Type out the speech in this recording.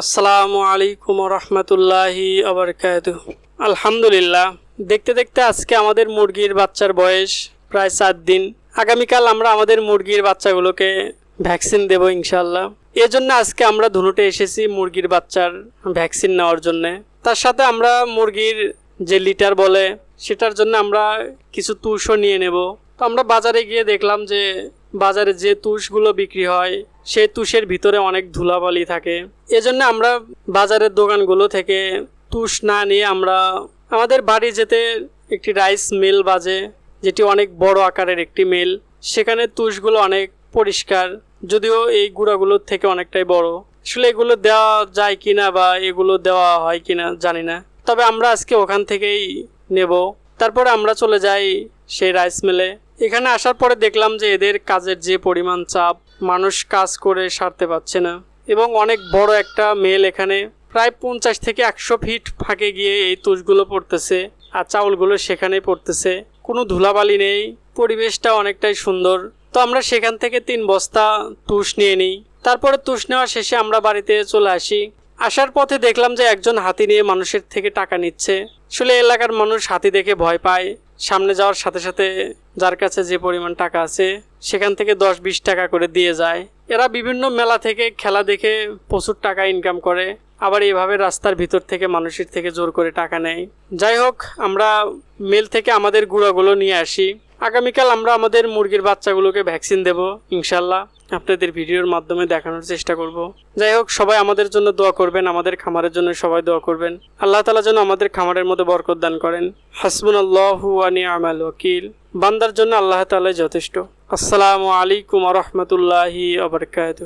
আসসালামু আলাইকুম রহমতুল্লাহি আবরকাত আলহামদুলিল্লাহ, দেখতে দেখতে আজকে আমাদের মুরগির বাচ্চার বয়স প্রায় চার দিন। আগামীকাল আমরা আমাদের মুরগির বাচ্চাগুলোকে ভ্যাকসিন দেব ইনশাল্লাহ এজন্য আজকে আমরা ধুনুটে এসেছি মুরগির বাচ্চার ভ্যাকসিন নেওয়ার জন্য। তার সাথে আমরা মুরগির যে লিটার বলে, সেটার জন্য আমরা কিছু তুষও নিয়ে নেব। তো আমরা বাজারে গিয়ে দেখলাম যে বাজারে যে তুষগুলো বিক্রি হয়, সেই তুষের ভিতরে অনেক ধুলাবালি থাকে। এজন্য আমরা বাজারের দোকানগুলো থেকে তুষ না নিয়ে আমরা আমাদের বাড়ি যেতে একটি রাইস মিল বাজে, যেটি অনেক বড় আকারের একটি মিল। সেখানে তুষগুলো অনেক পরিষ্কার, যদিও এই গুঁড়াগুলোর থেকে অনেকটাই বড়। আসলে এগুলো দেওয়া যায় কিনা বা এগুলো দেওয়া হয় কিনা জানি না। তবে আমরা আজকে ওখান থেকেই নেব। তারপরে আমরা চলে যাই সেই রাইস মিলে। এখানে আসার পরে দেখলাম যে এদের কাজের যে পরিমাণ চাপ, মানুষ কাজ করে সারতে পারছে না। এবং অনেক বড় একটা মেল এখানে, প্রায় পঞ্চাশ থেকে একশো ফিট ফাঁকে গিয়ে এই তুষগুলো পড়তেছে আর চাউলগুলো সেখানেই পড়তেছে। কোনো ধুলাবালি নেই, পরিবেশটা অনেকটাই সুন্দর। তো আমরা সেখান থেকে তিন বস্তা তুষ নিয়ে নিই। তারপরে তুষ নেওয়া শেষে আমরা বাড়িতে চলে আসি। আসার পথে দেখলাম যে একজন হাতি নিয়ে মানুষের থেকে টাকা নিচ্ছে। আসলে এলাকার মানুষ হাতি দেখে ভয় পায়। সামনে যাওয়ার সাথে সাথে যার কাছে যে পরিমাণ টাকা আছে, সেখান থেকে দশ বিশ টাকা করে দিয়ে যায়। এরা বিভিন্ন মেলা থেকে খেলা দেখে প্রচুর টাকা ইনকাম করে। আবার এইভাবে রাস্তার ভিতর থেকে মানুষের থেকে জোর করে টাকা নেয়। যাই হোক, আমরা মেল থেকে আমাদের গুঁড়াগুলো নিয়ে আসি। আগামীকাল আমরা আমাদের মুরগির বাচ্চাগুলোকে ভ্যাকসিন দেব, ইনশাল্লাহ। আপনাদের ভিডিওর মাধ্যমে দেখানোর চেষ্টা করব। যাই হোক, সবাই আমাদের জন্য দোয়া করবেন, আমাদের খামারের জন্য সবাই দোয়া করবেন। আল্লাহ তালা যেন আমাদের খামারের মধ্যে বরকত দান করেন। হাসমুন আল্লাহু আমাল ওকিল বান্দার জন্য আল্লাহ তালাই যথেষ্ট। আসসালামু আলাইকুম রহমতুল্লাহি আবরকাত